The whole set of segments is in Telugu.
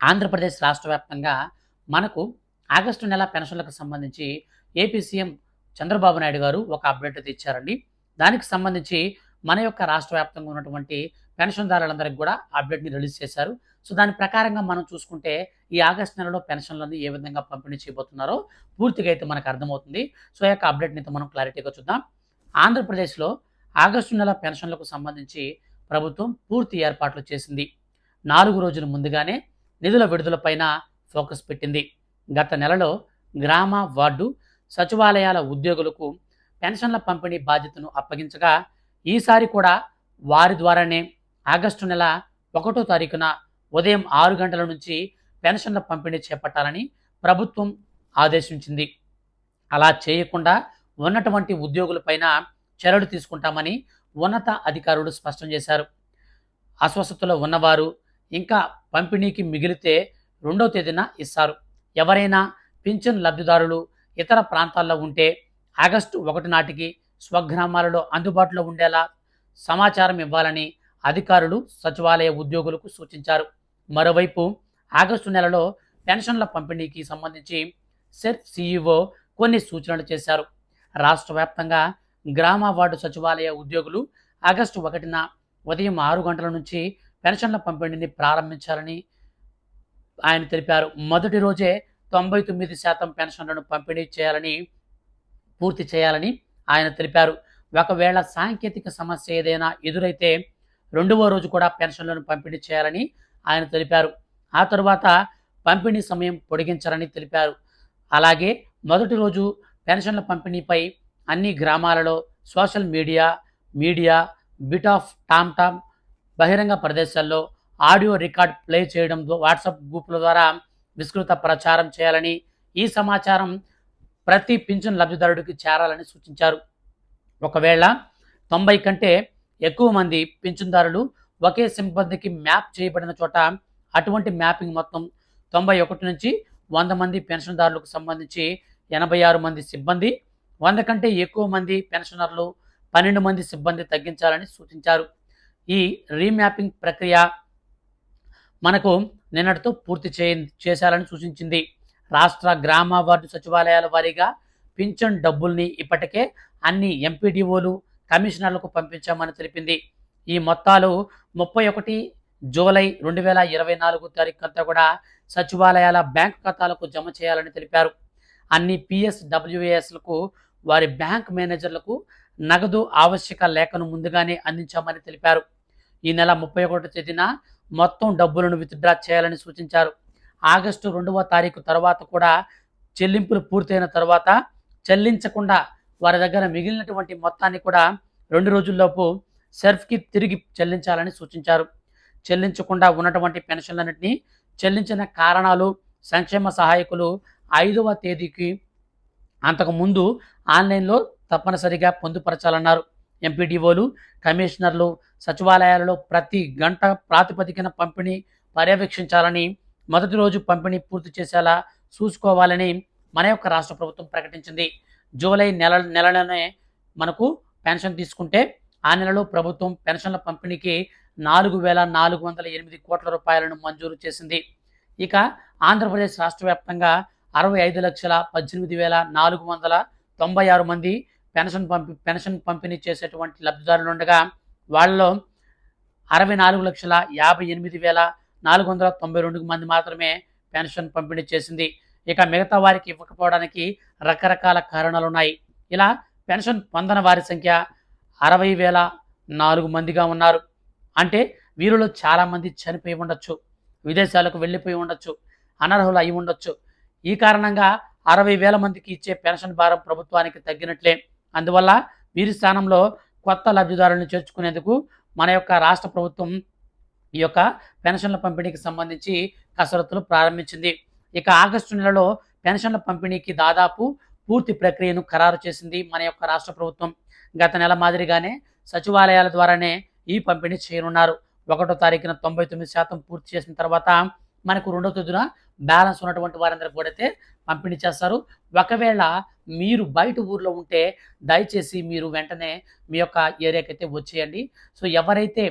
ఆంధ్రప్రదేశ్ రాష్ట్ర వ్యాప్తంగా మనకు ఆగస్టు నెల పెన్షన్లకు సంబంధించి ఏపీ సీఎం చంద్రబాబు నాయుడు గారు ఒక అప్డేట్ అయితే ఇచ్చారండి దానికి సంబంధించి మన యొక్క రాష్ట్ర వ్యాప్తంగా ఉన్నటువంటి పెన్షన్దారులందరికీ కూడా అప్డేట్ని రిలీజ్ చేశారు. సో దాని ప్రకారంగా మనం చూసుకుంటే ఈ ఆగస్టు నెలలో పెన్షన్లను ఏ విధంగా పంపిణీ చేయబోతున్నారో పూర్తిగా అయితే మనకు అర్థమవుతుంది. సో ఆ యొక్క అప్డేట్ని అయితే మనం క్లారిటీగా చూద్దాం. ఆంధ్రప్రదేశ్లో ఆగస్టు నెల పెన్షన్లకు సంబంధించి ప్రభుత్వం పూర్తి ఏర్పాట్లు చేసింది. నాలుగు రోజుల ముందుగానే నిధుల విడుదలపైన ఫోకస్ పెట్టింది. గత నెలలో గ్రామ వార్డు సచివాలయాల ఉద్యోగులకు పెన్షన్ల పంపిణీ బాధ్యతను అప్పగించగా ఈసారి కూడా వారి ద్వారానే ఆగస్టు నెల ఒకటో తారీఖున ఉదయం ఆరు గంటల నుంచి పెన్షన్ల పంపిణీ చేపట్టాలని ప్రభుత్వం ఆదేశించింది. అలా చేయకుండా ఉన్నటువంటి ఉద్యోగులపైన చర్యలు తీసుకుంటామని ఉన్నత అధికారులు స్పష్టం చేశారు. అస్వస్థతలో ఉన్నవారు ఇంకా పంపిణీకి మిగిలితే రెండవ తేదీన ఇస్తారు. ఎవరైనా పింఛన్ లబ్ధిదారులు ఇతర ప్రాంతాల్లో ఉంటే ఆగస్టు ఒకటి నాటికి స్వగ్రామాలలో అందుబాటులో ఉండేలా సమాచారం ఇవ్వాలని అధికారులు సచివాలయ ఉద్యోగులకు సూచించారు. మరోవైపు ఆగస్టు నెలలో పెన్షన్ల పంపిణీకి సంబంధించి సెర్ఫ్ సీఈఓ కొన్ని సూచనలు చేశారు. రాష్ట్ర వ్యాప్తంగా గ్రామ వార్డు సచివాలయ ఉద్యోగులు ఆగస్టు ఒకటిన ఉదయం ఆరు గంటల నుంచి పెన్షన్ల పంపిణీని ప్రారంభించాలని ఆయన తెలిపారు. మొదటి రోజే తొంభై తొమ్మిది శాతం పెన్షన్లను పంపిణీ చేయాలని పూర్తి చేయాలని ఆయన తెలిపారు. ఒకవేళ సాంకేతిక సమస్య ఏదైనా ఎదురైతే రెండవ రోజు కూడా పెన్షన్లను పంపిణీ చేయాలని ఆయన తెలిపారు. ఆ తరువాత పంపిణీ సమయం పొడిగించాలని తెలిపారు. అలాగే మొదటి రోజు పెన్షన్ల పంపిణీపై అన్ని గ్రామాలలో social media media bit of tom tom బహిరంగ ప్రదేశాల్లో ఆడియో రికార్డ్ ప్లే చేయడం వాట్సాప్ గ్రూపుల ద్వారా విస్తృత ప్రచారం చేయాలని ఈ సమాచారం ప్రతి పింఛన్ లబ్ధిదారుడికి చేరాలని సూచించారు. ఒకవేళ తొంభై కంటే ఎక్కువ మంది పింఛన్దారులు ఒకే సిబ్బందికి మ్యాప్ చేయబడిన చోట అటువంటి మ్యాపింగ్ మొత్తం తొంభై ఒకటి నుంచి వంద మంది పెన్షన్దారులకు సంబంధించి ఎనభై ఆరు మంది సిబ్బంది వంద కంటే ఎక్కువ మంది పెన్షనర్లు పన్నెండు మంది సిబ్బంది తగ్గించాలని సూచించారు. ఈ రీమ్యాపింగ్ ప్రక్రియ మనకు నిన్నటితో పూర్తి చే చేశారని సూచించింది. రాష్ట్ర గ్రామ వార్డు సచివాలయాల వారీగా పింఛన్ డబ్బుల్ని ఇప్పటికే అన్ని ఎంపీడీఓలు కమిషనర్లకు పంపించామని తెలిపింది. ఈ మొత్తాలు ముప్పై ఒకటి జూలై రెండు వేల ఇరవై నాలుగు తారీఖు అంతా కూడా సచివాలయాల బ్యాంక్ ఖాతాలకు జమ చేయాలని తెలిపారు. అన్ని పిఎస్ డబ్ల్యూఏఎస్లకు వారి బ్యాంక్ మేనేజర్లకు నగదు ఆవశ్యక లేఖను ముందుగానే అందించామని తెలిపారు. ఈ నెల ముప్పై ఒకటో తేదీన మొత్తం డబ్బులను విత్డ్రా చేయాలని సూచించారు. ఆగస్టు రెండవ తారీఖు తర్వాత కూడా చెల్లింపులు పూర్తయిన తర్వాత చెల్లించకుండా వారి దగ్గర మిగిలినటువంటి మొత్తాన్ని కూడా రెండు రోజుల్లోపు సెర్ఫ్కి తిరిగి చెల్లించాలని సూచించారు. చెల్లించకుండా ఉన్నటువంటి పెన్షన్లన్నింటినీ చెల్లించిన కారణాలు సంక్షేమ సహాయకులు ఐదవ తేదీకి అంతకుముందు ఆన్లైన్లో తప్పనిసరిగా పొందుపరచాలన్నారు. ఎంపీడీఓలు కమిషనర్లు సచివాలయాలలో ప్రతి గంట ప్రాతిపదికన పంపిణీ పర్యవేక్షించాలని మొదటి రోజు పంపిణీ పూర్తి చేసేలా చూసుకోవాలని మన యొక్క రాష్ట్ర ప్రభుత్వం ప్రకటించింది. జూలై నెల నెలలోనే మనకు పెన్షన్ తీసుకుంటే ఆ నెలలో ప్రభుత్వం పెన్షన్ల పంపిణీకి నాలుగు వేల నాలుగు వందల ఎనిమిది కోట్ల రూపాయలను మంజూరు చేసింది. ఇక ఆంధ్రప్రదేశ్ రాష్ట్ర వ్యాప్తంగా అరవై ఐదు లక్షల పద్దెనిమిది వేల నాలుగు వందల తొంభై ఆరు మంది పెన్షన్ పంపి పెన్షన్ పంపిణీ చేసేటువంటి లబ్ధిదారులు ఉండగా వాళ్ళలో అరవై నాలుగు లక్షల యాభై ఎనిమిది వేల నాలుగు వందల తొంభై రెండు మంది మాత్రమే పెన్షన్ పంపిణీ చేసింది. ఇక మిగతా వారికి ఇవ్వకపోవడానికి రకరకాల కారణాలు ఉన్నాయి ఇలా పెన్షన్ పొందని వారి సంఖ్య అరవై వేల నాలుగు మందిగా ఉన్నారు. అంటే వీరిలో చాలామంది చనిపోయి ఉండొచ్చు విదేశాలకు వెళ్ళిపోయి ఉండొచ్చు అనర్హులు అయి ఉండొచ్చు. ఈ కారణంగా అరవై వేల మందికి ఇచ్చే పెన్షన్ భారం ప్రభుత్వానికి తగ్గినట్లే. అందువల్ల వీరి స్థానంలో కొత్త లబ్ధిదారులను చేర్చుకునేందుకు మన యొక్క రాష్ట్ర ప్రభుత్వం ఈ యొక్క పెన్షన్ల పంపిణీకి సంబంధించి కసరత్తులు ప్రారంభించింది. ఇక ఆగస్టు నెలలో పెన్షన్ల పంపిణీకి దాదాపు పూర్తి ప్రక్రియను ఖరారు చేసింది మన యొక్క రాష్ట్ర ప్రభుత్వం. గత నెల మాదిరిగానే సచివాలయాల ద్వారానే ఈ పంపిణీ చేయనున్నారు. ఒకటో తారీఖున తొంభై తొమ్మిది శాతం పూర్తి చేసిన తర్వాత మనకు రెండో తేదీన బ్యాలెన్స్ ఉన్నటువంటి వారందరికీ కూడా అయితే పంపిణీ చేస్తారు. ఒకవేళ మీరు బయట ఊర్లో ఉంటే దయచేసి మీరు వెంటనే మీ యొక్క ఏరియాకి అయితే వచ్చేయండి. సో ఎవరైతే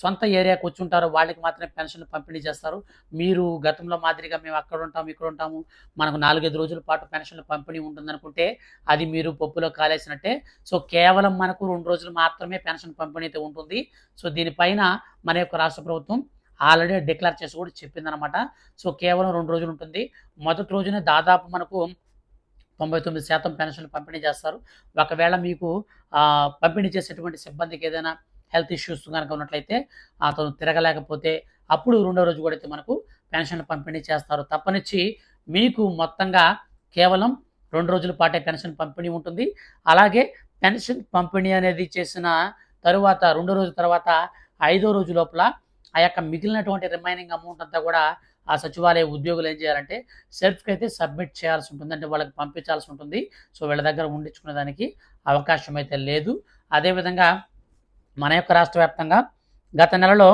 సొంత ఏరియాకి వచ్చి ఉంటారో వాళ్ళకి మాత్రమే పెన్షన్లు పంపిణీ చేస్తారు. మీరు గతంలో మాదిరిగా మేము అక్కడ ఉంటాము ఇక్కడ ఉంటాము మనకు నాలుగైదు రోజుల పాటు పెన్షన్లు పంపిణీ ఉంటుందనుకుంటే అది మీరు పప్పులో కాలేసినట్టే. సో కేవలం మనకు రెండు రోజులు మాత్రమే పెన్షన్ పంపిణీ అయితే ఉంటుంది. సో దీనిపైన మన యొక్క రాష్ట్ర ప్రభుత్వం ఆల్రెడీ డిక్లేర్ చేసి కూడా చెప్పిందనమాట సో కేవలం రెండు రోజులు ఉంటుంది. మొదటి రోజునే దాదాపు మనకు తొంభై తొమ్మిది శాతం పెన్షన్లు పంపిణీ చేస్తారు. ఒకవేళ మీకు పంపిణీ చేసేటువంటి సిబ్బందికి ఏదైనా హెల్త్ ఇష్యూస్ కనుక ఉన్నట్లయితే అతను తిరగలేకపోతే అప్పుడు రెండో రోజు కూడా అయితే మనకు పెన్షన్లు పంపిణీ చేస్తారు. తప్పనిచ్చి మీకు మొత్తంగా కేవలం రెండు రోజుల పాటే పెన్షన్ పంపిణీ ఉంటుంది. అలాగే పెన్షన్ పంపిణీ అనేది చేసిన తరువాత రెండో రోజు తర్వాత ఐదో రోజు లోపల ఆ యొక్క మిగిలినటువంటి రిమైనింగ్ అమౌంట్ అంతా కూడా ఆ సచివాలయ ఉద్యోగులు ఏం చేయాలంటే సెల్ఫ్కి అయితే సబ్మిట్ చేయాల్సి ఉంటుంది. అంటే వాళ్ళకి పంపించాల్సి ఉంటుంది. సో వీళ్ళ దగ్గర ఉండించుకునే దానికి అవకాశం అయితే లేదు. అదేవిధంగా మన యొక్క రాష్ట్ర వ్యాప్తంగా గత నెలలో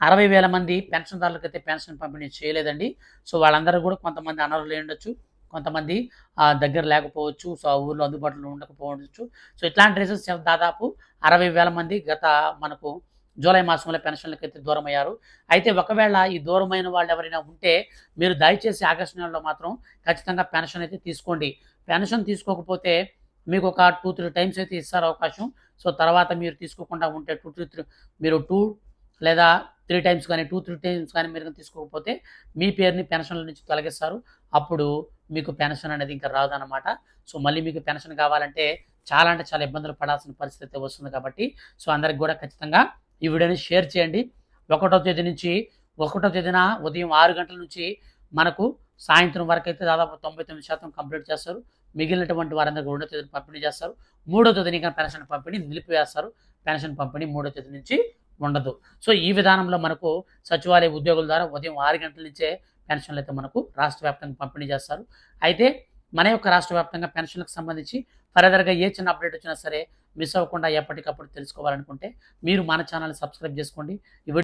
అరవై వేల మంది పెన్షన్దారులకు అయితే పెన్షన్ పంపిణీ చేయలేదండి. సో వాళ్ళందరూ కూడా కొంతమంది అనర్హులు ఉండొచ్చు. కొంతమంది దగ్గర లేకపోవచ్చు. సో ఆ ఊర్లో అందుబాటులో ఉండకపోవచ్చు. సో ఇట్లాంటి రీజన్స్ దాదాపు అరవై వేల మంది గత మనకు జూలై మాసంలో పెన్షన్లకు అయితే దూరం అయ్యారు అయితే ఒకవేళ ఈ దూరమైన వాళ్ళు ఎవరైనా ఉంటే మీరు దయచేసి ఆగస్టు నెలలో మాత్రం ఖచ్చితంగా పెన్షన్ అయితే తీసుకోండి. పెన్షన్ తీసుకోకపోతే మీకు ఒక టూ త్రీ టైమ్స్ అయితే ఇస్తారు అవకాశం. సో తర్వాత మీరు తీసుకోకుండా ఉంటే టూ త్రీ త్రీ మీరు టూ లేదా త్రీ టైమ్స్ కానీ టూ త్రీ టైమ్స్ కానీ మీరు తీసుకోకపోతే మీ పేరుని పెన్షన్ల నుంచి తొలగిస్తారు. అప్పుడు మీకు పెన్షన్ అనేది ఇంకా రాదనమాట సో మళ్ళీ మీకు పెన్షన్ కావాలంటే చాలా అంటే చాలా ఇబ్బందులు పడాల్సిన పరిస్థితి అయితే వస్తుంది కాబట్టి సో అందరికి కూడా ఖచ్చితంగా ఈ వీడియోని షేర్ చేయండి. ఒకటో తేదీ నుంచి ఒకటో తేదీన ఉదయం ఆరు గంటల నుంచి మనకు సాయంత్రం వరకు అయితే దాదాపు తొంభై తొమ్మిది శాతం కంప్లీట్ చేస్తారు. మిగిలినటువంటి వారందరికీ రెండో తేదీని పంపిణీ చేస్తారు. మూడో తేదీని కానీ పెన్షన్ పంపిణీ నిలిపివేస్తారు. పెన్షన్ పంపిణీ మూడో తేదీ నుంచి ఉండదు. సో ఈ విధానంలో మనకు సచివాలయ ఉద్యోగుల ద్వారా ఉదయం ఆరు గంటల నుంచే పెన్షన్లు అయితే మనకు రాష్ట్ర వ్యాప్తంగా పంపిణీ చేస్తారు. అయితే మన యొక్క రాష్ట్ర వ్యాప్తంగా పెన్షన్లకు సంబంధించి ఫర్దర్గా ఏ చిన్న అప్డేట్ వచ్చినా సరే మిస్ అవ్వకుండా ఎప్పటికప్పుడు తెలుసుకోవాలనుకుంటే మీరు మన ఛానల్ సబ్స్క్రైబ్ చేసుకోండి.